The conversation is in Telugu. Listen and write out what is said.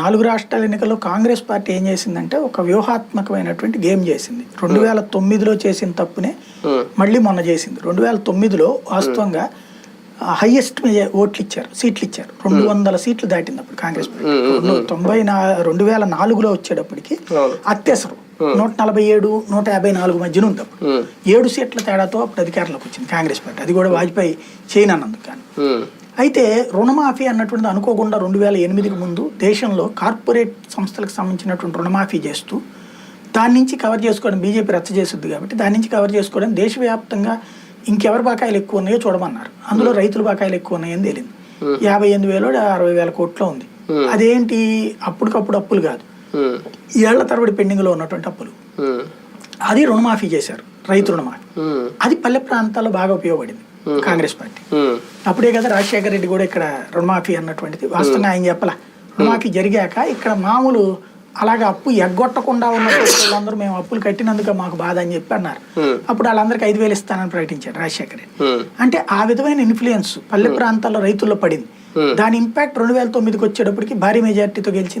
నాలుగు రాష్ట్రాల ఎన్నికల్లో కాంగ్రెస్ పార్టీ ఏం చేసిందంటే ఒక వ్యూహాత్మకమైనటువంటి గేమ్ చేసింది. రెండు వేల తొమ్మిదిలో చేసిన తప్పునే మళ్ళీ మొన్న చేసింది. రెండు వేల తొమ్మిదిలో వాస్తవంగా హైయెస్ట్ ఓట్లు ఇచ్చారు సీట్లు ఇచ్చారు రెండు వందల సీట్లు దాటింది అప్పుడు కాంగ్రెస్ పార్టీ. తొంభై నా రెండు వేల నాలుగులో వచ్చేటప్పటికి అవును. అత్యవసరం. నూట నలభై ఏడు నూట యాభై నాలుగు మధ్యన ఉంది అప్పుడు ఏడు సీట్ల తేడాతో అప్పుడు అధికారంలోకి వచ్చింది కాంగ్రెస్ పార్టీ. అది కూడా వాజ్పేయి చేయనన్నందుకు కానీ అయితే రుణమాఫీ అన్నటువంటిది అనుకోకుండా రెండు వేల ఎనిమిదికి ముందు దేశంలో కార్పొరేట్ సంస్థలకు సంబంధించినటువంటి రుణమాఫీ చేస్తూ దాని నుంచి కవర్ చేసుకోవడం బీజేపీ రచ్చ చేస్తుంది కాబట్టి దాని నుంచి కవర్ చేసుకోవడం దేశవ్యాప్తంగా ఇంకెవరి బకాయిలు ఎక్కువ ఉన్నాయో చూడమన్నారు. అందులో రైతుల బకాయిలు ఎక్కువ ఉన్నాయని తేలింది. యాభై ఎనిమిది వేలు అరవై వేల కోట్లో ఉంది. అదేంటి? అప్పటికప్పుడు అప్పులు కాదు. ఏళ్ళ తరబడి పెండింగ్లో ఉన్నటువంటి అప్పులు. అది రుణమాఫీ చేశారు. రైతు రుణమాఫీ. అది పల్లె ప్రాంతాల్లో బాగా ఉపయోగపడింది. కాంగ్రెస్ పార్టీ. అప్పుడే కదా రాజశేఖర రెడ్డి కూడా ఇక్కడ రుణమాఫీ అన్నటువంటిది వాస్తవంగా ఆయన చెప్పలా. రుణమాఫీ జరిగాక ఇక్కడ మామూలు అలాగా అప్పు ఎగ్గొట్టకుండా ఉన్న వాళ్ళందరూ మేము అప్పులు కట్టినందుకు మాకు బాధ అని చెప్పి అన్నారు. అప్పుడు వాళ్ళందరికీ ఐదు వేలు ఇస్తానని ప్రకటించాడు రాజశేఖర రెడ్డి. అంటే ఆ విధమైన ఇన్ఫ్లుయెన్స్ పల్లె ప్రాంతాల్లో రైతుల్లో పడింది. దాని ఇంపాక్ట్ రెండు వేల తొమ్మిదికి వచ్చేటప్పటికి భారీ మెజార్టీతో గెలిచింది.